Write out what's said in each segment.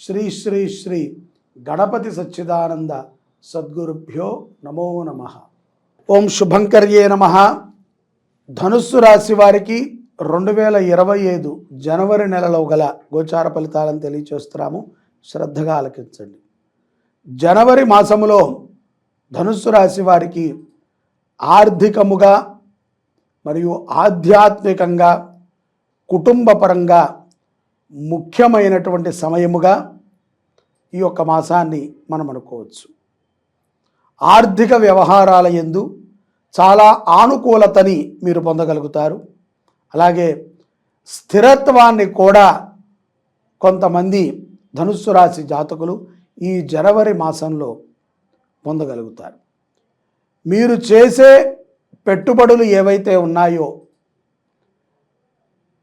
శ్రీ శ్రీ శ్రీ గణపతి సచ్చిదానంద సద్గురుభ్యో నమో నమ. ఓం శుభంకర్యే నమ. ధనుస్సు రాశి వారికి రెండు వేల ఇరవై ఐదు జనవరి నెలలో గల గోచార ఫలితాలను తెలియచేస్తున్నాము. శ్రద్ధగా ఆలకించండి. జనవరి మాసములో ధనుస్సు రాశి వారికి ఆర్థికముగా మరియు ఆధ్యాత్మికంగా కుటుంబపరంగా ముఖ్యమైనటువంటి సమయముగా ఈ యొక్క మాసాన్ని మనం అనుకోవచ్చు. ఆర్థిక వ్యవహారాల ఎందు చాలా ఆనుకూలతని మీరు పొందగలుగుతారు. అలాగే స్థిరత్వాన్ని కూడా కొంతమంది ధనుస్సు రాశి జాతకులు ఈ జనవరి మాసంలో పొందగలుగుతారు. మీరు చేసే పెట్టుబడులు ఏవైతే ఉన్నాయో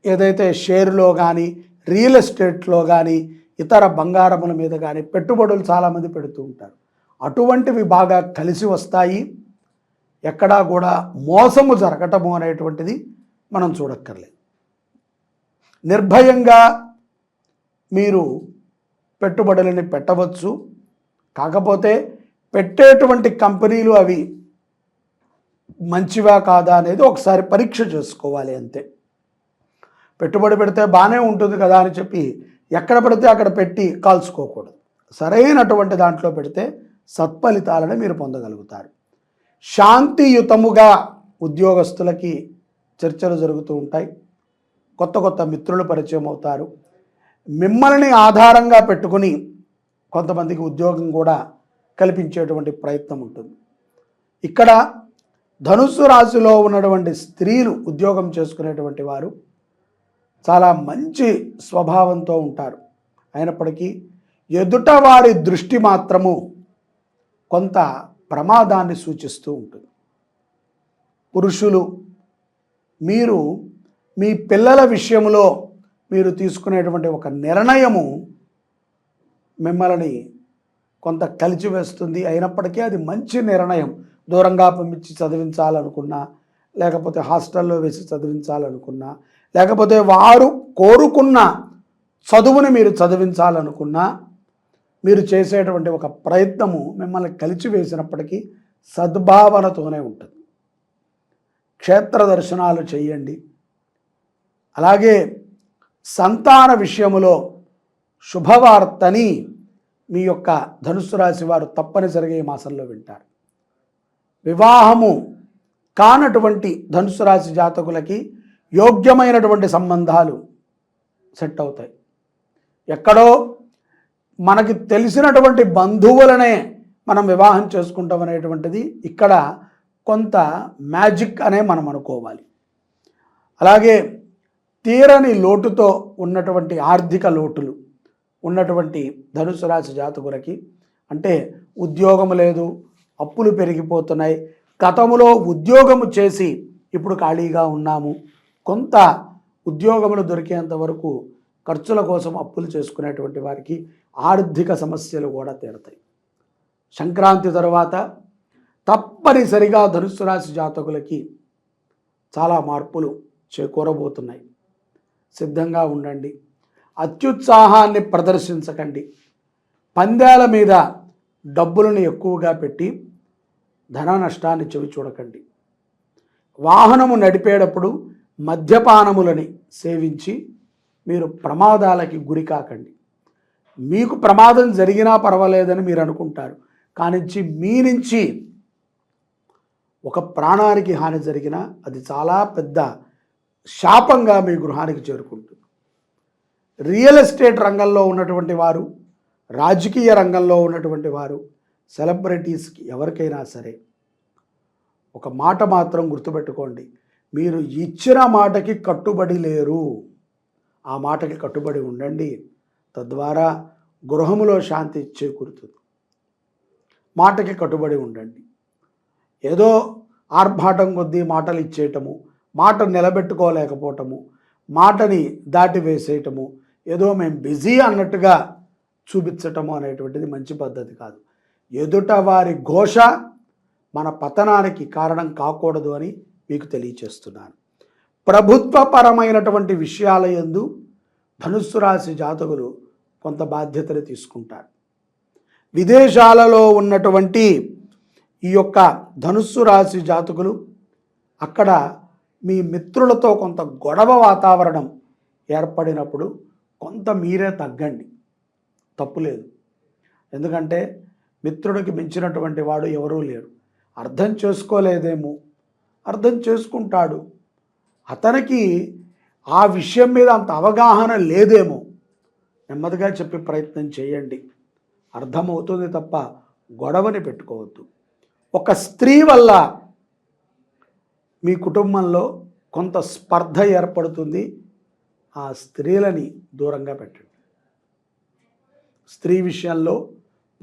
ఏదైతే షేర్లో కానీ రియల్ ఎస్టేట్లో కానీ ఇతర బంగారముల మీద కానీ పెట్టుబడులు చాలామంది పెడుతూ ఉంటారు. అటువంటివి బాగా కలిసి వస్తాయి. ఎక్కడా కూడా మోసము జరగటము అనేటువంటిది మనం చూడక్కర్లేదు. నిర్భయంగా మీరు పెట్టుబడులని పెట్టవచ్చు. కాకపోతే పెట్టేటువంటి కంపెనీలు అవి మంచివా కాదా అనేది ఒకసారి పరీక్ష చేసుకోవాలి అంతే. పెట్టుబడి పెడితే బాగానే ఉంటుంది కదా అని చెప్పి ఎక్కడ పడితే అక్కడ పెట్టి కాల్చుకోకూడదు. సరైనటువంటి దాంట్లో పెడితే సత్ఫలితాలను మీరు పొందగలుగుతారు. శాంతియుతముగా ఉద్యోగస్తులకి చర్చలు జరుగుతూ ఉంటాయి. కొత్త కొత్త మిత్రులు పరిచయం అవుతారు. మిమ్మల్ని ఆధారంగా పెట్టుకుని కొంతమందికి ఉద్యోగం కూడా కల్పించేటువంటి ప్రయత్నం ఉంటుంది. ఇక్కడ ధనుస్సు రాశిలో ఉన్నటువంటి స్త్రీలు ఉద్యోగం చేసుకునేటువంటి వారు చాలా మంచి స్వభావంతో ఉంటారు. అయినప్పటికీ ఎదుట వారి దృష్టి మాత్రము కొంత ప్రమాదాన్ని సూచిస్తూ ఉంటుంది. పురుషులు మీరు మీ పిల్లల విషయంలో మీరు తీసుకునేటువంటి ఒక నిర్ణయము మిమ్మల్ని కొంత కలిచివేస్తుంది. అయినప్పటికీ అది మంచి నిర్ణయం. దూరంగా పంపించి చదివించాలనుకున్నా లేకపోతే హాస్టల్లో వేసి చదివించాలనుకున్నా లేకపోతే వారు కోరుకున్న చదువుని మీరు చదివించాలనుకున్నా మీరు చేసేటువంటి ఒక ప్రయత్నము మిమ్మల్ని కలిచివేసినప్పటికీ సద్భావనతోనే ఉంటుంది. క్షేత్ర దర్శనాలు చేయండి. అలాగే సంతాన విషయములో శుభవార్తని మీ యొక్క ధనుసు రాశి వారు తప్పనిసరిగా ఈ మాసంలో వింటారు. వివాహము కానటువంటి ధనుసు రాశి జాతకులకి యోగ్యమైనటువంటి సంబంధాలు సెట్ అవుతాయి. ఎక్కడో మనకి తెలిసినటువంటి బంధువులనే మనం వివాహం చేసుకుంటాం అనేటువంటిది ఇక్కడ కొంత మ్యాజిక్ అనే మనం అనుకోవాలి. అలాగే తీరని లోటుతో ఉన్నటువంటి ఆర్థిక లోటులు ఉన్నటువంటి ధనుసు రాశి జాతకులకి అంటే ఉద్యోగం లేదు అప్పులు పెరిగిపోతున్నాయి గతంలో ఉద్యోగము చేసి ఇప్పుడు ఖాళీగా ఉన్నాము కొంత ఉద్యోగములు దొరికేంత వరకు ఖర్చుల కోసం అప్పులు చేసుకునేటువంటి వారికి ఆర్థిక సమస్యలు కూడా తీరతాయి. సంక్రాంతి తర్వాత తప్పనిసరిగా ధనుస్సు రాశి జాతకులకి చాలా మార్పులు చేకూరబోతున్నాయి. సిద్ధంగా ఉండండి. అత్యుత్సాహాన్ని ప్రదర్శించకండి. పందాల మీద డబ్బులను ఎక్కువగా పెట్టి ధన నష్టాన్ని చెవి చూడకండి వాహనము నడిపేటప్పుడు మద్యపానములని సేవించి మీరు ప్రమాదాలకి గురి కాకండి. మీకు ప్రమాదం జరిగినా పర్వాలేదని మీరు అనుకుంటారు. కానించి మీ నుంచి ఒక ప్రాణానికి హాని జరిగినా అది చాలా పెద్ద శాపంగా మీ గృహానికి చేరుకుంటుంది. రియల్ ఎస్టేట్ రంగంలో ఉన్నటువంటి వారు రాజకీయ రంగంలో ఉన్నటువంటి వారు సెలబ్రిటీస్కి ఎవరికైనా సరే ఒక మాట మాత్రం గుర్తుపెట్టుకోండి. మీరు ఇచ్చిన మాటకి కట్టుబడి లేరు. ఆ మాటకి కట్టుబడి ఉండండి. తద్వారా గృహములో శాంతి చేకూరుతుంది. మాటకి కట్టుబడి ఉండండి. ఏదో ఆర్భాటం కొద్దీ మాటలు ఇచ్చేయటము మాట నిలబెట్టుకోలేకపోవటము మాటని దాటి వేసేయటము ఏదో మేము బిజీ అన్నట్టుగా చూపించటము అనేటువంటిది మంచి పద్ధతి కాదు. ఎదుట వారి ఘోష మన పతనానికి కారణం కాకూడదు అని మీకు తెలియచేస్తున్నాను. ప్రభుత్వపరమైనటువంటి విషయాల ఎందు ధనుస్సు రాశి జాతకులు కొంత బాధ్యతలు తీసుకుంటారు. విదేశాలలో ఉన్నటువంటి ఈ యొక్క ధనుస్సు రాశి జాతకులు అక్కడ మీ మిత్రులతో కొంత గొడవ వాతావరణం ఏర్పడినప్పుడు కొంత మీరే తగ్గండి. తప్పులేదు ఎందుకంటే మిత్రుడికి మించినటువంటి వాడు ఎవరూ లేరు. అర్థం చేసుకోలేదేమో. అర్థం చేసుకుంటాడు. అతనికి ఆ విషయం మీద అంత అవగాహన లేదేమో. నెమ్మదిగా చెప్పే ప్రయత్నం చేయండి. అర్థమవుతుంది తప్ప గొడవని పెట్టుకోవద్దు. ఒక స్త్రీ వల్ల మీ కుటుంబంలో కొంత స్పర్ధ ఏర్పడుతుంది. ఆ స్త్రీలని దూరంగా పెట్టండి. స్త్రీ విషయంలో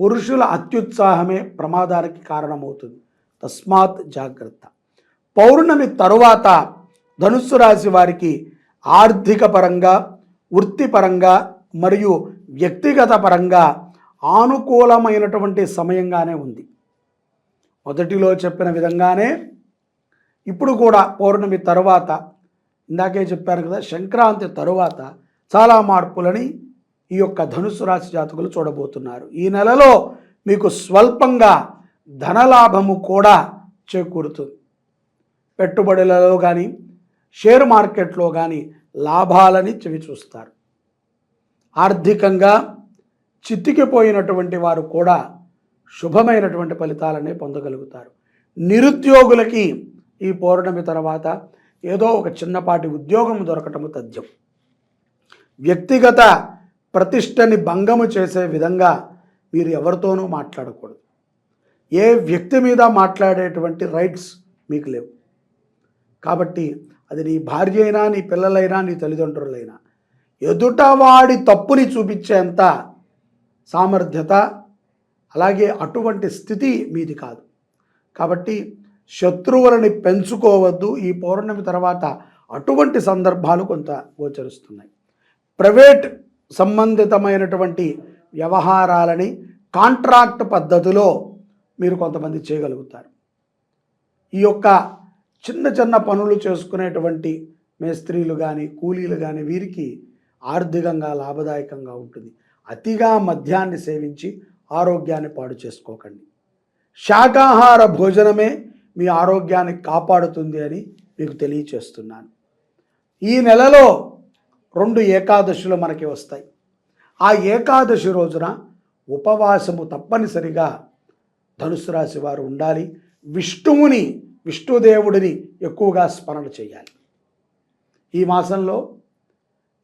పురుషుల అత్యుత్సాహమే ప్రమాదానికి కారణమవుతుంది. తస్మాత్ జాగ్రత్త. పౌర్ణమి తరువాత ధనుస్సు రాశి వారికి ఆర్థిక పరంగా వృత్తిపరంగా మరియు వ్యక్తిగత పరంగా ఆనుకూలమైనటువంటి సమయంగానే ఉంది. మొదటిలో చెప్పిన విధంగానే ఇప్పుడు కూడా పౌర్ణమి తరువాత ఇందాకే చెప్పాను కదా సంక్రాంతి తరువాత చాలా మార్పులని ఈ యొక్క ధనుసు రాశి జాతకులు చూడబోతున్నారు. ఈ నెలలో మీకు స్వల్పంగా ధనలాభము కూడా చేకూరుతుంది. పెట్టుబడులలో కానీ షేర్ మార్కెట్లో కానీ లాభాలని చెవి చూస్తారు. ఆర్థికంగా చిత్తికిపోయినటువంటి వారు కూడా శుభమైనటువంటి ఫలితాలనే పొందగలుగుతారు. నిరుద్యోగులకి ఈ పౌర్ణమి తర్వాత ఏదో ఒక చిన్నపాటి ఉద్యోగం దొరకటము తథ్యం. వ్యక్తిగత ప్రతిష్టని భంగము చేసే విధంగా మీరు ఎవరితోనూ మాట్లాడకూడదు. ఏ వ్యక్తి మీద మాట్లాడేటువంటి రైట్స్ మీకు లేవు. కాబట్టి అది నీ భార్య అయినా నీ పిల్లలైనా నీ తల్లిదండ్రులైనా. ఎదుటవాడి తప్పుని చూపించేంత సామర్థ్యత అలాగే అటువంటి స్థితి మీది కాదు. కాబట్టి శత్రువులని పెంచుకోవద్దు. ఈ పౌర్ణమి తర్వాత అటువంటి సందర్భాలు కొంత గోచరిస్తున్నాయి. ప్రైవేట్ సంబంధితమైనటువంటి వ్యవహారాలని కాంట్రాక్ట్ పద్ధతిలో మీరు కొంతమంది చేయగలుగుతారు. ఈ యొక్క చిన్న చిన్న పనులు చేసుకునేటువంటి మేస్త్రీలు కానీ కూలీలు కానీ వీరికి ఆర్థికంగా లాభదాయకంగా ఉంటుంది. అతిగా మద్యాన్ని సేవించి ఆరోగ్యాన్ని పాడు చేసుకోకండి. శాకాహార భోజనమే మీ ఆరోగ్యాన్ని కాపాడుతుంది అని మీకు తెలియచేస్తున్నాను. ఈ నెలలో రెండు ఏకాదశులు మనకి వస్తాయి. ఆ ఏకాదశి రోజున ఉపవాసము తప్పనిసరిగా ధనుసు రాశి వారు ఉండాలి. విష్ణువుని విష్ణుదేవుడిని ఎక్కువగా స్మరణ చేయాలి. ఈ మాసంలో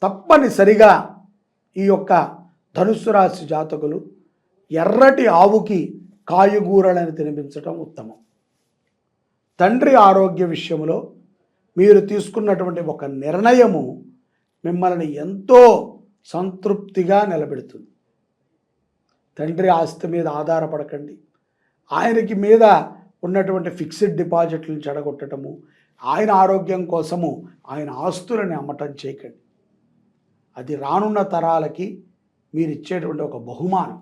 తప్పనిసరిగా ఈ యొక్క ధనుస్సు రాశి జాతకులు ఎర్రటి ఆవుకి కాయగూరలను తినిపించటం ఉత్తమం. తండ్రి ఆరోగ్య విషయంలో మీరు తీసుకున్నటువంటి ఒక నిర్ణయము మిమ్మల్ని ఎంతో సంతృప్తిగా నిలబెడుతుంది. తండ్రి ఆస్తి మీద ఆధారపడకండి. ఆయనకి మీద ఉన్నటువంటి ఫిక్స్డ్ డిపాజిట్లను చెడగొట్టడము ఆయన ఆరోగ్యం కోసము ఆయన ఆస్తులని అమ్మటం చేయకండి. అది రానున్న తరాలకి మీరు ఇచ్చేటువంటి ఒక బహుమానం.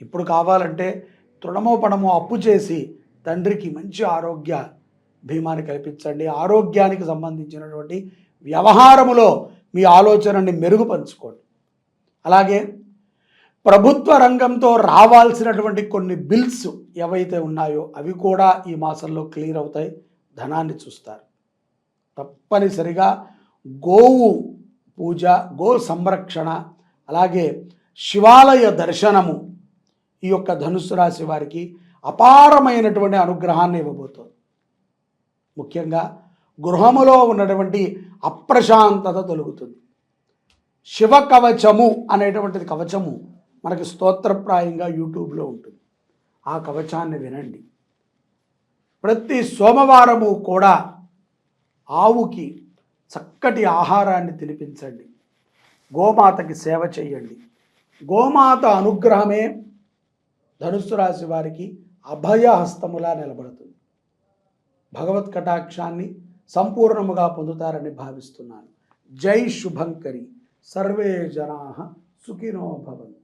ఇప్పుడు కావాలంటే తృణమో పడమో అప్పు చేసి తండ్రికి మంచి ఆరోగ్య భీమాని కల్పించండి. ఆరోగ్యానికి సంబంధించినటువంటి వ్యవహారములో మీ ఆలోచనని మెరుగుపరుచుకోండి అలాగే ప్రభుత్వ రంగంతో రావాల్సినటువంటి కొన్ని బిల్స్ ఏవైతే ఉన్నాయో అవి కూడా ఈ మాసంలో క్లియర్ అవుతాయి. ధనాన్ని చూస్తారు. తప్పనిసరిగా గోవు పూజ గో సంరక్షణ అలాగే శివాలయ దర్శనము ఈ యొక్క ధనుసు రాశి వారికి అపారమైనటువంటి అనుగ్రహాన్ని ఇవ్వబోతోంది. ముఖ్యంగా గృహములో ఉన్నటువంటి అప్రశాంతత తొలుగుతుంది. శివ కవచము అనేటువంటిది కవచము మనకి స్తోత్రప్రాయంగా యూట్యూబ్లో ఉంటుంది. ఆ కవచాన్ని వినండి. ప్రతి సోమవారము కూడా ఆవుకి చక్కటి ఆహారాన్ని తినిపించండి. గోమాతకి సేవ చేయండి. గోమాత అనుగ్రహమే ధనుస్సు రాశి వారికి అభయహస్తములా నిలబడుతుంది. భగవత్ కటాక్షాన్ని సంపూర్ణముగా పొందుతారని భావిస్తున్నాను. జై శుభంకరి. సర్వే జనా సుఖినో భవంతు.